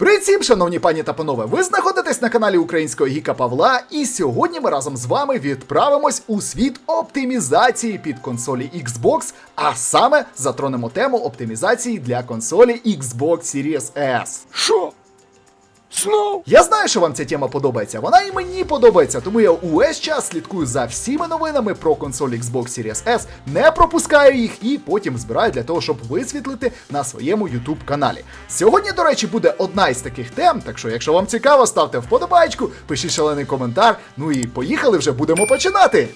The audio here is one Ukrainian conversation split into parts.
Привіт шановні пані та панове! Ви знаходитесь на каналі Українського Гіка Павла, і сьогодні ми разом з вами відправимось у світ оптимізації під консолі Xbox, а саме затронемо тему оптимізації для консолі Xbox Series S. Що? Знов? Я знаю, що вам ця тема подобається. Вона і мені подобається, тому я увесь час слідкую за всіми новинами про консоль Xbox Series S, не пропускаю їх і потім збираю для того, щоб висвітлити на своєму YouTube каналі. Сьогодні, до речі, буде одна із таких тем, так що, якщо вам цікаво, ставте вподобайку, пишіть шалений коментар. Ну і поїхали вже будемо починати.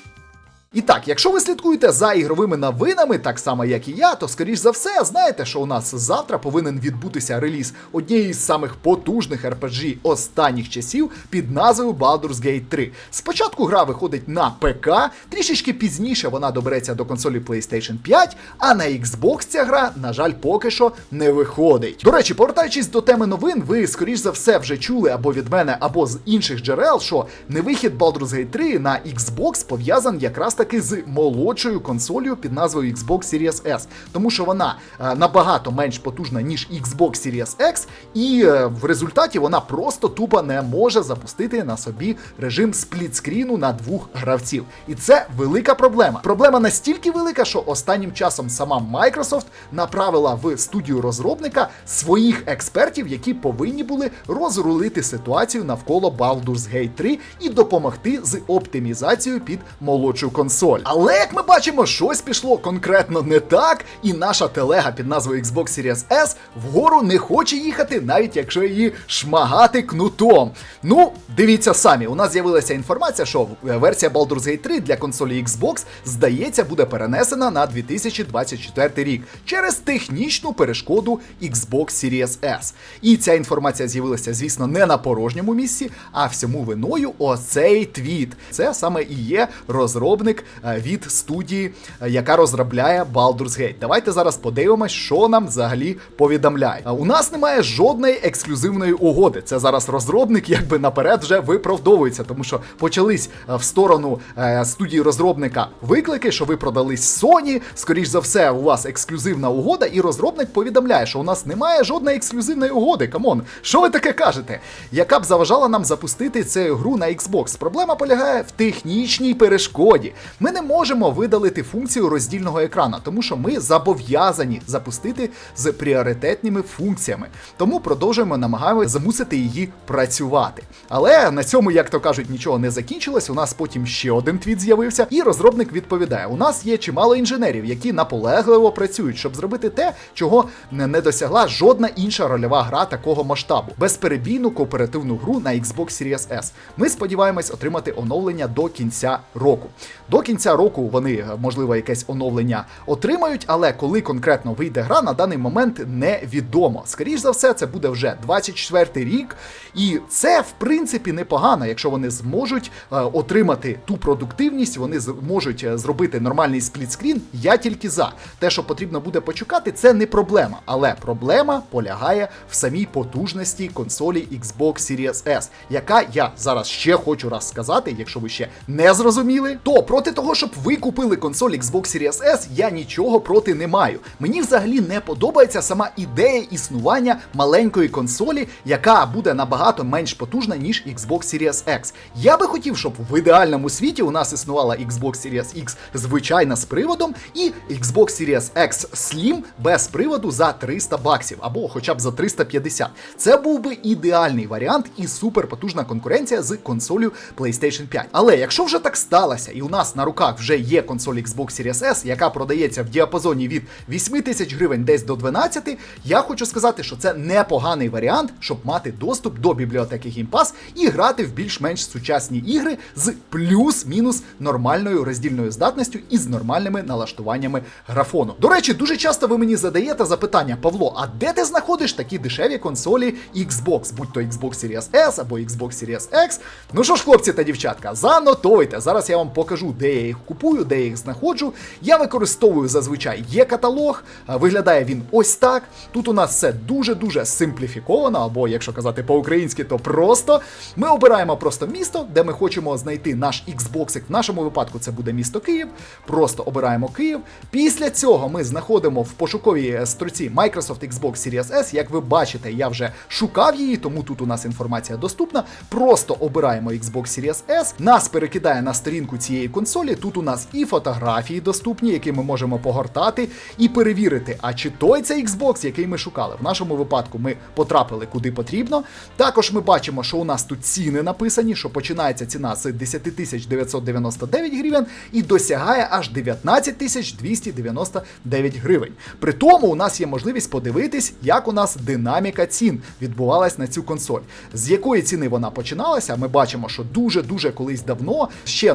І так, якщо ви слідкуєте за ігровими новинами, так само як і я, то скоріш за все знаєте, що у нас завтра повинен відбутися реліз однієї з самих потужних RPG останніх часів під назвою Baldur's Gate 3. Спочатку гра виходить на ПК, трішечки пізніше вона добереться до консолі PlayStation 5, а на Xbox ця гра, на жаль, поки що не виходить. До речі, повертаючись до теми новин, ви скоріш за все вже чули або від мене, або з інших джерел, що невихід Baldur's Gate 3 на Xbox пов'язаний якраз таки з молодшою консолью під назвою Xbox Series S, тому що вона е, набагато менш потужна, ніж Xbox Series X, і е, в результаті вона просто тупо не може запустити на собі режим сплітскріну на двох гравців. І це велика проблема. Проблема настільки велика, що останнім часом сама Microsoft направила в студію розробника своїх експертів, які повинні були розрулити ситуацію навколо Baldur's Gate 3 і допомогти з оптимізацією під молодшу консоль. Але як ми бачимо, щось пішло конкретно не так, і наша телега під назвою Xbox Series S вгору не хоче їхати, навіть якщо її шмагати кнутом. Ну, дивіться самі, у нас з'явилася інформація, що версія Baldur's Gate 3 для консолі Xbox, здається, буде перенесена на 2024 рік через технічну перешкоду Xbox Series S. І ця інформація з'явилася, звісно, не на порожньому місці, а всьому виною оцей твіт. Це саме і є розробник е, від студії, е, яка розробляє Baldur's Gate. Давайте зараз подивимось, що нам взагалі повідомляє. Е, У нас немає жодної ексклюзивної угоди. Це зараз розробник, якби наперед вже виправдовується, тому що почались в сторону студії розробника виклики, що ви продались Sony. Скоріш за все, у вас ексклюзивна угода, і розробник повідомляє, що у нас немає жодної ексклюзивної угоди. Камон, що ви таке кажете? Яка б заважала нам запустити цю гру на Xbox? Проблема полягає в технічній перешкоді. Ми не можемо видалити функцію роздільного екрана, тому що ми зобов'язані запустити з пріоритетними функціями. Тому продовжуємо намагаємося замусити її працювати. Але на цьому, як то кажуть, нічого не закінчилось. У нас потім ще один твіт з'явився, і розробник відповідає: у нас є чимало інженерів, які наполегливо працюють, щоб зробити те, чого не досягла жодна інша рольова гра такого масштабу безперебійну кооперативну гру на Xbox Series S. Ми сподіваємось отримати оновлення до кінця року. До кінця року вони, е, можливо, якесь оновлення отримають, але коли конкретно вийде гра, на даний момент невідомо. Скоріш за все, це буде вже 24-й рік, і це в принципі непогано, якщо вони зможуть е, отримати ту продуктивність, вони зможуть е, зробити нормальний сплітскрін. Я тільки за те, що потрібно буде почекати, це не проблема. Але проблема полягає в самій потужності консолі Xbox Series S, яка я зараз ще хочу раз сказати, якщо ви ще не зрозуміли, то проти того, щоб ви купили консоль Xbox Series S, я нічого проти не маю. Мені взагалі не подобається сама ідея існування маленької консолі, яка буде набагато менш потужна, ніж Xbox Series X. Я би хотів, щоб в ідеальному світі у нас існувала Xbox Series X звичайна з приводом, і Xbox Series X Slim без приводу за 300 баксів, або хоча б за 350. Це був би ідеальний варіант і суперпотужна конкуренція з консолю PlayStation 5. Але якщо вже так сталося, і у нас на руках вже є консоль Xbox Series S, яка продається в діапазоні від 8 тисяч гривень десь до 12, я хочу сказати, що це непоганий варіант, щоб мати доступ до бібліотеки Game Pass і грати в більш-менш сучасні ігри з плюс-мінус нормальною роздільною здатністю і з нормальними налаштуваннями графону. До речі, дуже часто ви мені задаєте запитання, Павло, а де ти знаходиш такі дешеві консолі Xbox, будь то Xbox Series S або Xbox Series X? Ну що ж, хлопці та дівчатка, занотуйте. Зараз я вам покажу де я їх купую, де я їх знаходжу. Я використовую зазвичай є каталог. Виглядає він ось так. Тут у нас все дуже-дуже симпліфіковано, або якщо казати по-українськи, то просто. Ми обираємо просто місто, де ми хочемо знайти наш Xbox. В нашому випадку це буде місто Київ. Просто обираємо Київ. Після цього ми знаходимо в пошуковій е, строці Microsoft Xbox Series S. Як ви бачите, я вже шукав її, тому тут у нас інформація доступна. Просто обираємо Xbox Series S, нас перекидає на сторінку цієї консолі. Тут у нас і фотографії доступні, які ми можемо погортати, і перевірити, а чи той це Xbox, який ми шукали. В нашому випадку ми потрапили куди потрібно. Також ми бачимо, що у нас тут ціни написані, що починається ціна з 10 999 гривень і досягає аж 19 299 гривень. При тому у нас є можливість подивитись, як у нас динаміка цін відбувалась на цю консоль. З якої ціни вона починалася, ми бачимо, що дуже-дуже колись давно, ще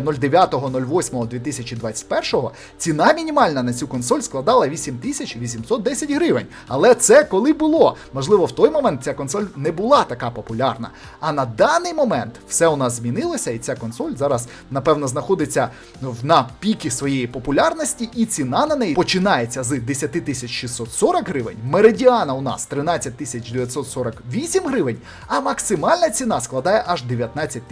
09.08.2021, ціна мінімальна на цю консоль складала 8810 гривень. Але це коли було. Можливо, в той момент ця консоль не була така популярна. А на даний момент все у нас змінилося, і ця консоль зараз, напевно, знаходиться на піки своєї популярності, і ціна на неї починається з 10 640 гривень. Меридіана у нас 13 948 гривень, а максимальна ціна складає аж 19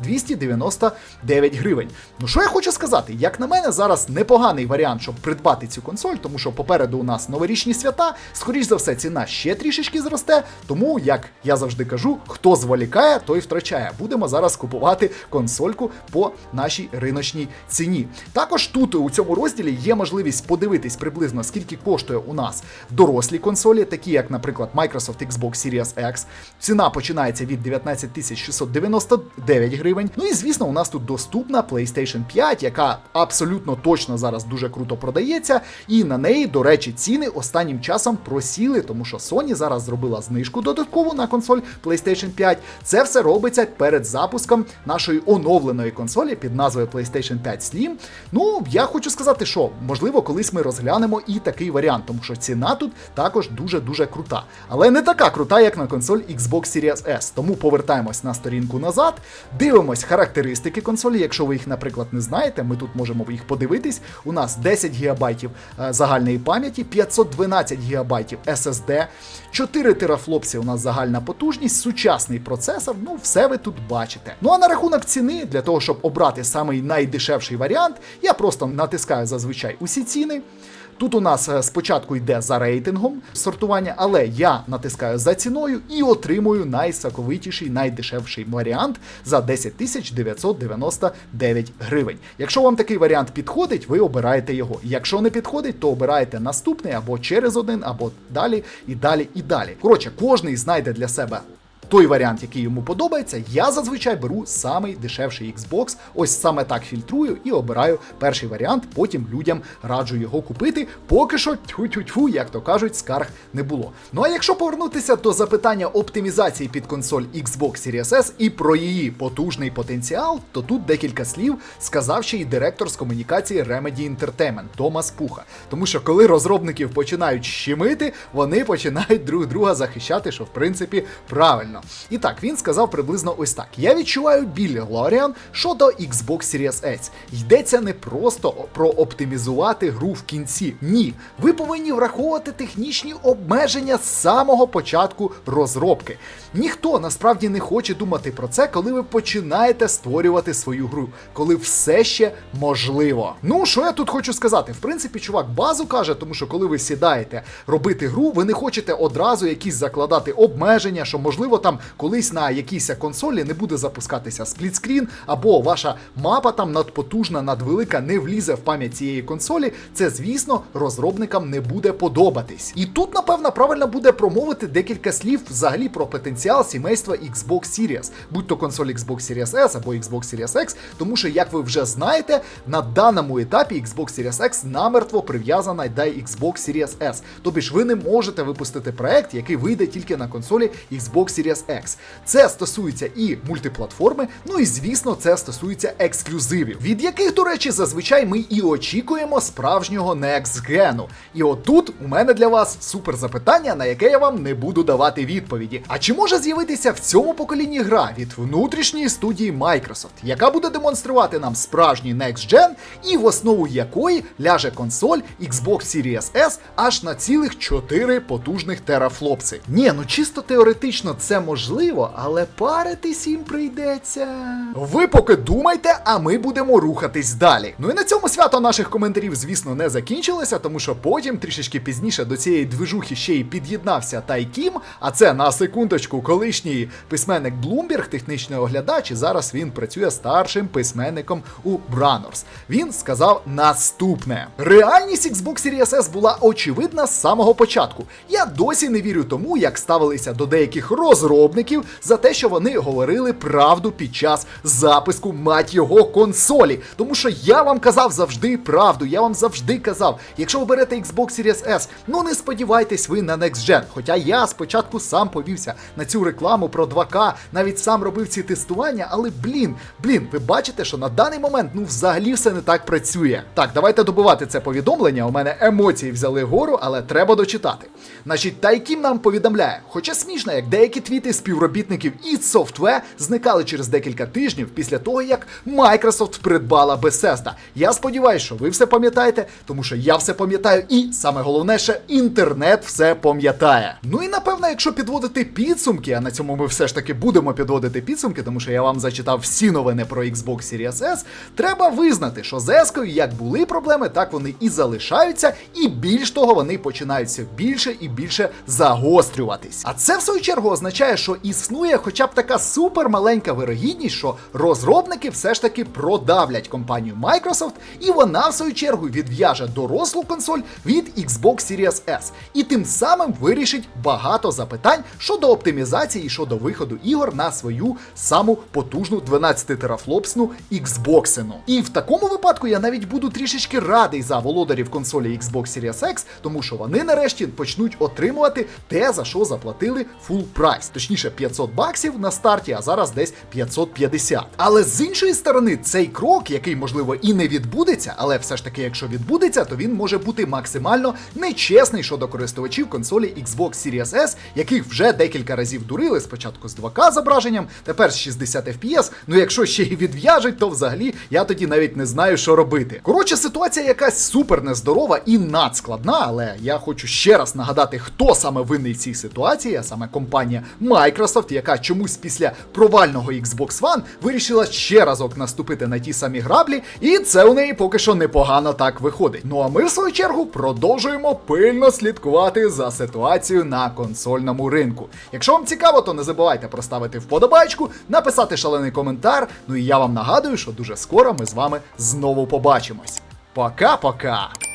299 гривень. Ну що я хочу сказати, як на мене, зараз непоганий варіант, щоб придбати цю консоль, тому що попереду у нас новорічні свята. Скоріш за все, ціна ще трішечки зросте. Тому, як я завжди кажу, хто зволікає, той втрачає. Будемо зараз купувати консольку по нашій риночній ціні. Також тут у цьому розділі є можливість подивитись приблизно скільки коштує у нас дорослі консолі, такі як, наприклад, Microsoft Xbox Series X. Ціна починається від 19 699 гривень. Ну і звісно, у нас тут доступна PlayStation 5, яка абсолютно точно зараз дуже круто продається. І на неї, до речі, ціни останнім часом просіли, тому що Sony зараз зробила знижку додаткову на консоль PlayStation 5. Це все робиться перед запуском нашої оновленої консолі під назвою PlayStation 5 Slim. Ну, я хочу сказати, що можливо, колись ми розглянемо і такий варіант, тому що ціна тут також дуже-дуже крута. Але не така крута, як на консоль Xbox Series S. Тому повертаємось на сторінку назад, дивимось характеристики консолі. Якщо ви їх, наприклад, не знаєте, ми тут можемо їх подивитись. У нас 10 ГБ е, загальної пам'яті, 512 ГБ SSD, 4 терафлопси у нас загальна потужність, сучасний процесор. Ну, все ви тут бачите. Ну а на рахунок ціни, для того, щоб обрати самий найдешевший варіант, я просто натискаю зазвичай усі ціни. Тут у нас е, спочатку йде за рейтингом сортування, але я натискаю за ціною і отримую найсаковитіший, найдешевший варіант за 10 тисяч 999 гривень. Якщо вам такий варіант підходить, ви обираєте його. Якщо не підходить, то обираєте наступний або через один, або далі, і далі, і далі. Коротше, кожний знайде для себе той варіант, який йому подобається, я зазвичай беру самий дешевший Xbox. Ось саме так фільтрую і обираю перший варіант. Потім людям раджу його купити. Поки що тьфу-тьфу-тьфу, як то кажуть, скарг не було. Ну а якщо повернутися до запитання оптимізації під консоль Xbox Series S і про її потужний потенціал, то тут декілька слів сказав ще й директор з комунікації Remedy Entertainment Томас Пуха. Тому що коли розробників починають щемити, вони починають друг друга захищати, що в принципі правильно. І так, він сказав приблизно ось так: я відчуваю біль Глоріан щодо Xbox Series S. Йдеться не просто про оптимізувати гру в кінці. Ні, ви повинні враховувати технічні обмеження з самого початку розробки. Ніхто насправді не хоче думати про це, коли ви починаєте створювати свою гру, коли все ще можливо. Ну що я тут хочу сказати? В принципі, чувак базу каже, тому що коли ви сідаєте робити гру, ви не хочете одразу якісь закладати обмеження, що можливо там колись на якійсь консолі не буде запускатися сплітскрін, або ваша мапа там надпотужна, надвелика не влізе в пам'ять цієї консолі. Це, звісно, розробникам не буде подобатись. І тут, напевно, правильно буде промовити декілька слів взагалі про потенціал сімейства Xbox Series, будь то консоль Xbox Series S або Xbox Series X, тому що, як ви вже знаєте, на даному етапі Xbox Series X намертво прив'язана до Xbox Series S. Тобі ж ви не можете випустити проект, який вийде тільки на консолі Xbox Series X. Це стосується і мультиплатформи, ну і звісно, це стосується ексклюзивів, від яких, до речі, зазвичай ми і очікуємо справжнього Gen. І отут у мене для вас супер запитання, на яке я вам не буду давати відповіді. А чи може з'явитися в цьому поколінні гра від внутрішньої студії Microsoft, яка буде демонструвати нам справжній Next Gen, і в основу якої ляже консоль Xbox Series S аж на цілих 4 потужних терафлопси? Ні, ну чисто теоретично це можливо, але паритись їм прийдеться. Ви поки думайте, а ми будемо рухатись далі. Ну і на цьому свято наших коментарів, звісно, не закінчилося, тому що потім трішечки пізніше до цієї движухи ще й під'єднався Тайкім. А це на секундочку, колишній письменник Bloomberg, технічний оглядач, і зараз він працює старшим письменником у Бранорс. Він сказав наступне: реальність Xbox Series S була очевидна з самого початку. Я досі не вірю тому, як ставилися до деяких розробників за те, що вони говорили правду під час записку мать його консолі. Тому що я вам казав завжди правду, я вам завжди казав, якщо ви берете Xbox Series S, ну не сподівайтесь ви на Next Gen. Хоча я спочатку сам повівся на цю рекламу про 2К, навіть сам робив ці тестування, але блін, блін, ви бачите, що на даний момент ну взагалі все не так працює. Так, давайте добивати це повідомлення. У мене емоції взяли гору, але треба дочитати. Значить, Тайкім нам повідомляє, хоча смішно, як деякі твіти співробітників id Software зникали через декілька тижнів після того, як Microsoft придбала Bethesda. Я сподіваюся, що ви все пам'ятаєте, тому що я все пам'ятаю, і саме головне, що інтернет все пам'ятає. Ну і напевно, якщо підводити підсумки, а на цьому ми все ж таки будемо підводити підсумки, тому що я вам зачитав всі новини про Xbox Series S, треба визнати, що з S-кою як були проблеми, так вони і залишаються, і більш того, вони починають все більше і більше загострюватись. А це в свою чергу означає, що існує хоча б така супер маленька вирогідність, що розробники все ж таки продавлять компанію Microsoft, і вона в свою чергу відв'яже дорослу консоль від Xbox Series S, і тим самим вирішить багато запитань щодо оптимізації і щодо виходу ігор на свою саму потужну 12 терафлопсну Xbox. І в такому випадку я навіть буду трішечки радий за володарів консолі Xbox Series X, тому що вони нарешті почнуть отримувати те, за що заплатили full прайс. Точніше, 500 баксів на старті, а зараз десь 550. Але з іншої сторони, цей крок, який можливо і не відбудеться, але все ж таки, якщо відбудеться, то він може бути максимально нечесний щодо користувачів консолі Xbox Series S, яких вже декілька разів дурили спочатку з 2К зображенням, тепер з 60 FPS. Ну якщо ще й відв'яжуть, то взагалі я тоді навіть не знаю, що робити. Коротше, ситуація якась супер нездорова і надскладна, але я хочу ще раз нагадати, хто саме винний цій ситуації, а саме компанія Microsoft, яка чомусь після провального Xbox One вирішила ще разок наступити на ті самі граблі, і це у неї поки що непогано так виходить. Ну а ми, в свою чергу, продовжуємо пильно слідкувати за ситуацією на консольному ринку. Якщо вам цікаво, то не забувайте проставити вподобайку, написати шалений коментар. Ну і я вам нагадую, що дуже скоро ми з вами знову побачимось. Пока-пока!